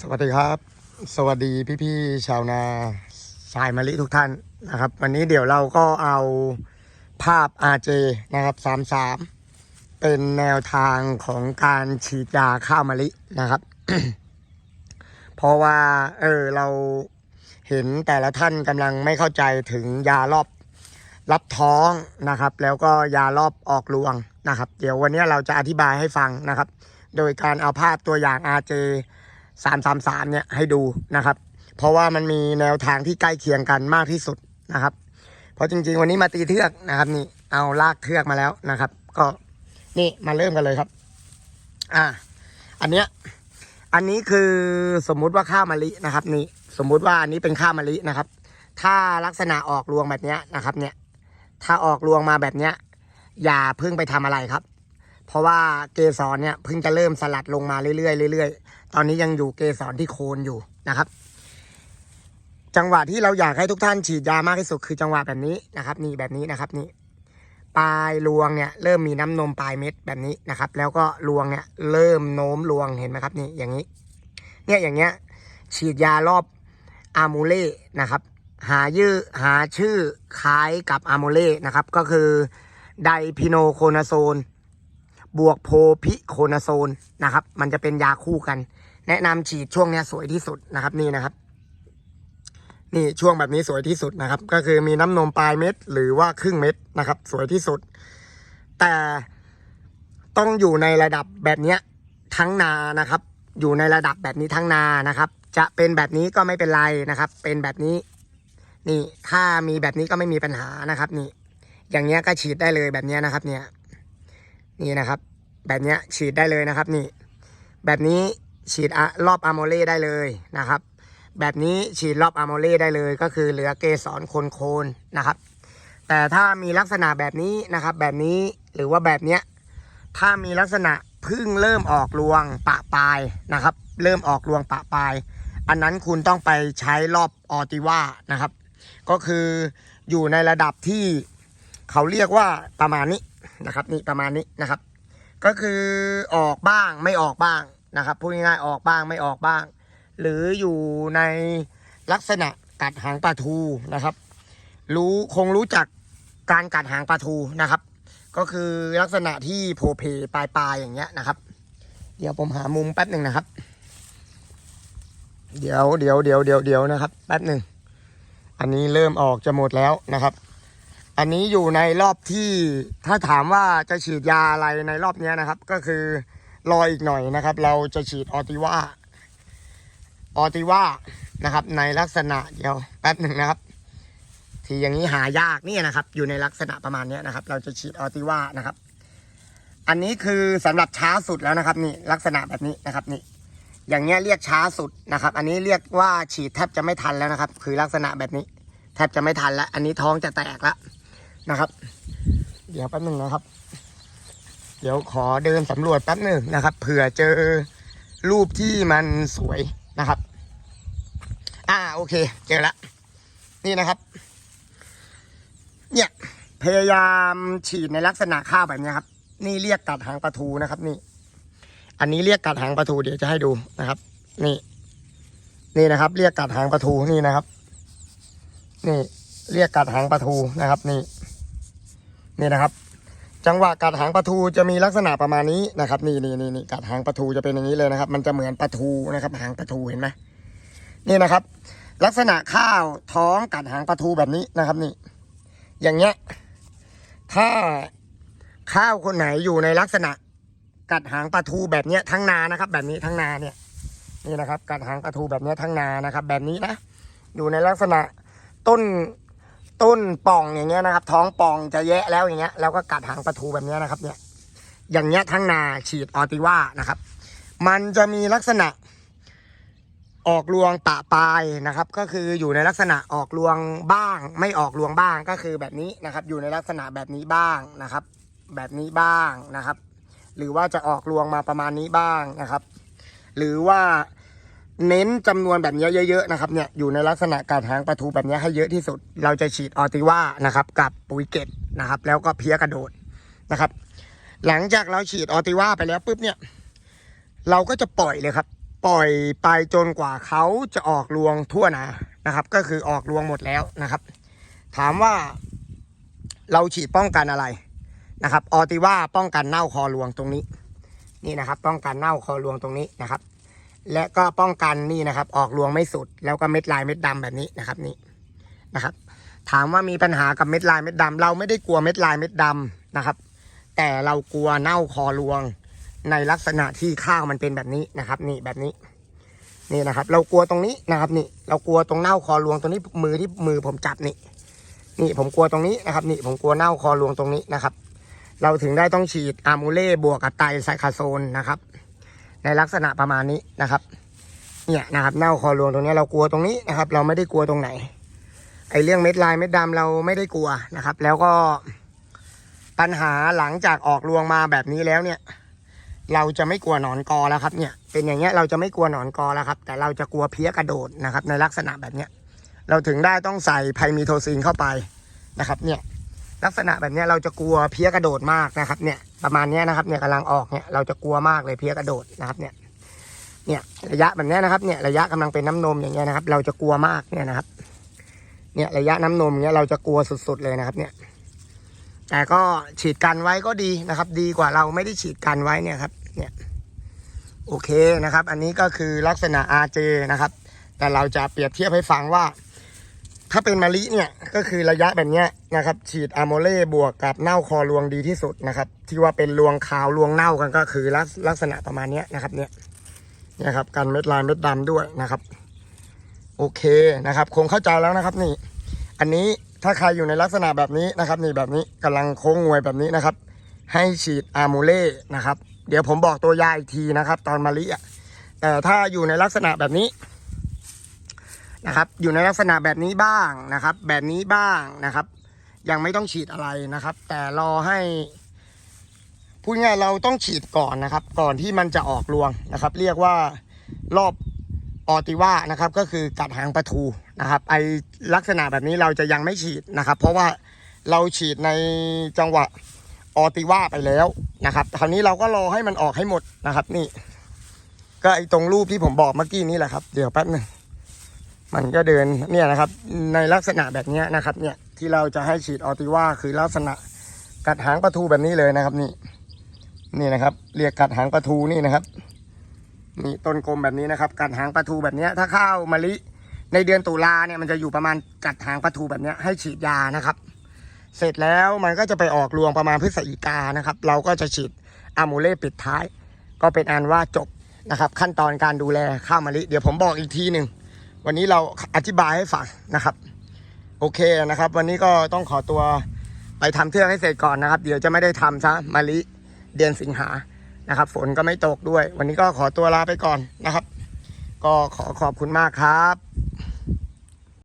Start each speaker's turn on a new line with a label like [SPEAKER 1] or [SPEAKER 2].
[SPEAKER 1] สวัสดีครับ สวัสดีพี่ๆชาวนาสายมะลิทุกท่านนะครับ วันนี้เดี๋ยวเราก็เอาภาพ RJ นะครับ33 เป็นแนวทางของการฉีดยาข้าวมะลินะครับ เพราะว่า เออเราเห็นแต่ละท่านกำลังไม่เข้าใจถึงยารอบรับท้องนะครับ แล้วก็ยารอบออกรวงนะครับ เดี๋ยววันนี้เราจะอธิบายให้ฟังนะครับ โดยการเอาภาพตัวอย่าง RJ 333เนี่ยให้ดูนะครับ เพราะว่ามันมีแนวทางที่ใกล้เคียงกันมากที่สุดนะครับ เพราะจริง ๆ วันนี้มาตีเทือกนะครับนี่เอาลากเทือกมาแล้วนะครับ ก็นี่มาเริ่มกันเลยครับ อ่า อันเนี้ยอันนี้คือสมมุติว่าข้าวมะลินะครับ นี่สมมุติว่าอันนี้เป็นข้าวมะลินะครับ ถ้าลักษณะออกรวงแบบเนี้ยนะครับ เนี่ย ถ้าออกรวงมาแบบเนี้ยอย่าเพิ่งไปทำอะไรครับ เพราะว่าเกสรเนี่ยเพิ่งจะเริ่มสลัดลงมาเรื่อยๆเรื่อยๆ ตอนนี้ยังอยู่เกสรที่โคนอยู่นะครับ จังหวะที่เราอยากให้ทุกท่านฉีดยามากที่สุดคือจังหวะแบบนี้นะครับ นี่แบบนี้นะครับนี่ปลายรวงเนี่ยเริ่มมีน้ำนมปลายเม็ดแบบนี้นะครับ แล้วก็รวงเนี่ยเริ่มโน้มรวงเห็นไหมครับนี่อย่างนี้ เนี่ยอย่างเงี้ย ฉีดยารอบอามูเล่นะครับ หายื้อหาชื่อคล้ายกับอามูเล่นะครับ ก็คือไดพิโนโคนาโซน บวกโพพิโคนาโซนนะครับ มันจะเป็นยาคู่กัน แนะนำฉีดช่วงเนี้ยสวยที่สุดนะครับ นี่นะครับ นี่ช่วงแบบนี้สวยที่สุดนะครับ ก็คือมีน้ำนมปลายเม็ด หรือว่าครึ่งเม็ดนะครับ สวยที่สุด แต่ต้องอยู่ในระดับแบบเนี้ยทั้งนานะครับ อยู่ในระดับแบบนี้ทั้งนานะครับ จะเป็นแบบนี้ก็ไม่เป็นไรนะครับ เป็นแบบนี้ นี่ถ้ามีแบบนี้ก็ไม่มีปัญหานะครับ นี่ อย่างเงี้ยก็ฉีดได้เลยแบบเนี้ยนะครับ เนี่ย นี่นะครับ แบบเนี้ยฉีดได้เลยนะครับ นี่ แบบนี้ ฉีดอรอบอะโมเล่ได้เลยนะครับ แบบนี้ฉีดรอบอะโมเล่ได้เลยก็คือเหลือเกสรโคนๆนะครับ แต่ถ้ามีลักษณะแบบนี้นะครับ แบบนี้หรือว่าแบบเนี้ยถ้ามีลักษณะพึ่งเริ่มออกรวงปะปลายนะครับ เริ่มออกรวงปะปลาย อันนั้นคุณต้องไปใช้รอบออติว่านะครับ ก็คืออยู่ในระดับที่เขาเรียกว่าประมาณนี้นะครับ นี่ประมาณนี้นะครับ ก็คือออกบ้างไม่ออกบ้าง นะครับพูดง่ายๆออกบ้างไม่ออกบ้าง หรืออยู่ในลักษณะกัดหางปลาทูนะครับ รู้คงรู้จักการกัดหางปลาทูนะครับ ก็คือลักษณะที่โผล่เพปลายปลายอย่างเงี้ยนะครับ เดี๋ยวผมหามุมแป๊บหนึ่งนะครับ เดี๋ยวเดี๋ยวเดี๋ยวเดี๋ยวเดี๋ยวนะครับ แป๊บหนึ่งอันนี้เริ่มออกจะหมดแล้วนะครับ อันนี้อยู่ในรอบที่ถ้าถามว่าจะฉีดยาอะไรในรอบเนี้ยนะครับ ก็คือ รออีกหน่อยนะครับ เราจะฉีดออติว่าออติว่านะครับ ในลักษณะเดียวแป๊บหนึ่งนะครับ ที่อย่างนี้หายากนี่นะครับ อยู่ในลักษณะประมาณนี้นะครับ เราจะฉีดออติว่านะครับ อันนี้คือสำหรับช้าสุดแล้วนะครับนี่ลักษณะแบบนี้นะครับนี่อย่างเงี้ยเรียกช้าสุดนะครับ อันนี้เรียกว่าฉีดแทบจะไม่ทันแล้วนะครับ คือลักษณะแบบนี้ แทบจะไม่ทันแล้ว อันนี้ท้องจะแตกแล้วนะครับ เดี๋ยวแป๊บหนึ่งนะครับ ดี๋ยวขอเดินสำรวจแป๊บหนึ่งนะครับ เผื่อเจอรูปที่มันสวยนะครับ อ่าโอเค เจอละ นี่นะครับ เนี่ยพยายามฉีดในลักษณะข้าวแบบนี้ครับ นี่เรียกกัดหางปลาทูนะครับ นี่ อันนี้เรียกกัดหางปลาทูเดี๋ยวจะให้ดูนะครับ นี่ นี่นะครับ เรียกกัดหางปลาทูนี่นะครับ นี่ เรียกกัดหางปลาทูนะครับ นี่ นี่นะครับ จังหวะกัดหางปลาทูจะมีลักษณะประมาณนี้นะครับนี่นี่นี่นี่กัดหางปลาทูจะเป็นอย่างนี้เลยนะครับ มันจะเหมือนปลาทูนะครับ หางปลาทูเห็นไหมนี่นะครับ ลักษณะข้าวท้องกัดหางปลาทูแบบนี้นะครับนี่ อย่างเงี้ยถ้าข้าวคนไหนอยู่ในลักษณะ กัดหางปลาทูแบบเนี้ยทั้งนานะครับ แบบนี้ทั้งนาเนี่ย นี่นะครับ กัดหางปลาทูแบบเนี้ยทั้งนานะครับ แบบนี้นะอยู่ในลักษณะต้น ต้นป่องอย่างเงี้ยนะครับ ท้องป่องจะแยะแล้วอย่างเงี้ยแล้วก็กัดหางปลาทูแบบเนี้ยนะครับ เนี่ย อย่างเงี้ยทั้งนาฉีดออติว่านะครับ มันจะมีลักษณะออกรวงปะปลายนะครับ ก็คืออยู่ในลักษณะออกรวงบ้าง ไม่ออกรวงบ้างก็คือแบบนี้นะครับ อยู่ในลักษณะแบบนี้บ้างนะครับ แบบนี้บ้างนะครับ หรือว่าจะออกรวงมาประมาณนี้บ้างนะครับ หรือว่า เน้นจำนวนแบบนี้เยอะๆนะครับเนี่ยอยู่ในลักษณะการหางปลาทูแบบนี้ให้เยอะที่สุด เราจะฉีดออติว่านะครับกับปุ๋ยเกตนะครับ แล้วก็เพี้ยกระโดดนะครับ หลังจากเราฉีดออติว่าไปแล้วปุ๊บเนี่ยเราก็จะปล่อยเลยครับ ปล่อยไปจนกว่าเขาจะออกรวงทั่วนานะครับ ก็คือออกรวงหมดแล้วนะครับ ถามว่าเราฉีดป้องกันอะไรนะครับ ออติว่าป้องกันเน่าคอรวงตรงนี้ นี่นะครับ ป้องกันเน่าคอรวงตรงนี้นะครับ และก็ป้องกันนี่นะครับ ออกรวงไม่สุด แล้วก็เม็ดลายเม็ดดำแบบนี้นะครับนี่นะครับ ถามว่ามีปัญหากับเม็ดลายเม็ดดำเราไม่ได้กลัวเม็ดลายเม็ดดำนะครับ แต่เรากลัวเน่าคอรวง ในลักษณะที่ข้าวมันเป็นแบบนี้นะครับ นี่แบบนี้ นี่นะครับ เรากลัวตรงนี้นะครับ นี่ เรากลัวตรงเน่าคอรวงตรงนี้มือที่มือผมจับนี่นี่ผมกลัวตรงนี้นะครับ นี่ผมกลัวเน่าคอรวงตรงนี้นะครับ เราถึงได้ต้องฉีดอามูเล่บวกกับไตรไซคาโซนนะครับ ในลักษณะประมาณนี้นะครับ เนี่ยนะครับเน่าคอรวงตรงนี้เรากลัวตรงนี้นะครับ เราไม่ได้กลัวตรงไหน ไอเรื่องเม็ดลายเม็ดดำเราไม่ได้กลัวนะครับ แล้วก็ปัญหาหลังจากออกรวงมาแบบนี้แล้วเนี่ย เราจะไม่กลัวหนอนกอแล้วครับเนี่ย เป็นอย่างเงี้ยเราจะไม่กลัวหนอนกอแล้วครับ แต่เราจะกลัวเพี้ยกระโดดนะครับ ในลักษณะแบบเนี้ย เราถึงได้ต้องใส่ไพมีโทซินเข้าไปนะครับ เนี่ย ลักษณะแบบนี้เราจะกลัวเพี้ยกระโดดมากนะครับ เนี่ยประมาณนี้นะครับเนี่ยกำลังออกเนี่ยเราจะกลัวมากเลยเพี้ยกระโดดนะครับเนี่ยเนี่ยระยะแบบนี้นะครับเนี่ยระยะกำลังเป็นน้ำนมอย่างเงี้ยนะครับ เราจะกลัวมากเนี่ยนะครับ เนี่ยระยะน้ำนมเนี่ยเราจะกลัวสุด ๆเลยนะครับเนี่ย แต่ก็ฉีดกันไว้ก็ดีนะครับ ดีกว่าเราไม่ได้ฉีดกันไว้เนี่ยครับ เนี่ย โอเคนะครับ อันนี้ก็คือลักษณะ RJ นะครับ แต่เราจะเปรียบเทียบให้ฟังว่า ถ้าเป็นมะลิเนี่ยก็คือระยะแบบเนี้ยนะครับฉีดอะโมเล่บวกกับเน่าคอรวงดีที่สุดนะครับที่ว่าเป็นรวงขาวรวงเน่ากันก็คือลักลักษณะประมาณเนี้ยนะครับเนี่ยเนี่ยครับกันเม็ดลายเม็ดดำด้วยนะครับ โอเคนะครับคงเข้าใจแล้วนะครับนี่ อันนี้ถ้าใครอยู่ในลักษณะแบบนี้นะครับ นี่แบบนี้กำลังโค้งงวยแบบนี้นะครับ ให้ฉีดอะโมเล่นะครับ เดี๋ยวผมบอกตัวยาอีกทีนะครับ ตอนมะลิอะแต่ถ้าอยู่ในลักษณะแบบนี้ นะครับ อยู่ในลักษณะแบบนี้บ้างนะครับ แบบนี้บ้างนะครับ ยังไม่ต้องฉีดอะไรนะครับ แต่รอให้พูดง่ายเราต้องฉีดก่อนนะครับ ก่อนที่มันจะออกรวงนะครับ เรียกว่ารอบออติว่านะครับ ก็คือกัดหางปลาทูนะครับ ไอลักษณะแบบนี้เราจะยังไม่ฉีดนะครับ เพราะว่าเราฉีดในจังหวะออติว่าไปแล้วนะครับคราวนี้เราก็รอให้มันออกให้หมดนะครับ นี่ ก็ไอตรงรูปที่ผมบอกเมื่อกี้นี่แหละครับ เดี๋ยวแป๊บนึง มันก็เดินเนี่ยนะครับ ในลักษณะแบบนี้นะครับ เนี่ยที่เราจะให้ฉีดออติว่าคือลักษณะกัดหางปลาทูแบบนี้เลยนะครับ นี่ นี่นะครับ เรียกกัดหางปลาทูนี่นะครับนี่ต้นกลมแบบนี้นะครับ กัดหางปลาทูแบบนี้ถ้าข้าวมะลิในเดือนตุลาเนี่ยมันจะอยู่ประมาณกัดหางปลาทูแบบนี้ให้ฉีดยานะครับ เสร็จแล้วมันก็จะไปออกรวงประมาณพฤศจิกานะครับ เราก็จะฉีดอะมูเล่ปิดท้าย ก็เป็นอันว่าจบนะครับ ขั้นตอนการดูแลข้าวมะลิ เดี๋ยวผมบอกอีกทีหนึ่ง วันนี้เราอธิบายให้ฟังนะครับ โอเคนะครับ วันนี้ก็ต้องขอตัวไปทำเทือกให้เสร็จก่อนนะครับ เดี๋ยวจะไม่ได้ทำซะมาลิเดือนสิงหานะครับ ฝนก็ไม่ตกด้วย วันนี้ก็ขอตัวลาไปก่อนนะครับ ก็ขอขอบคุณมากครับ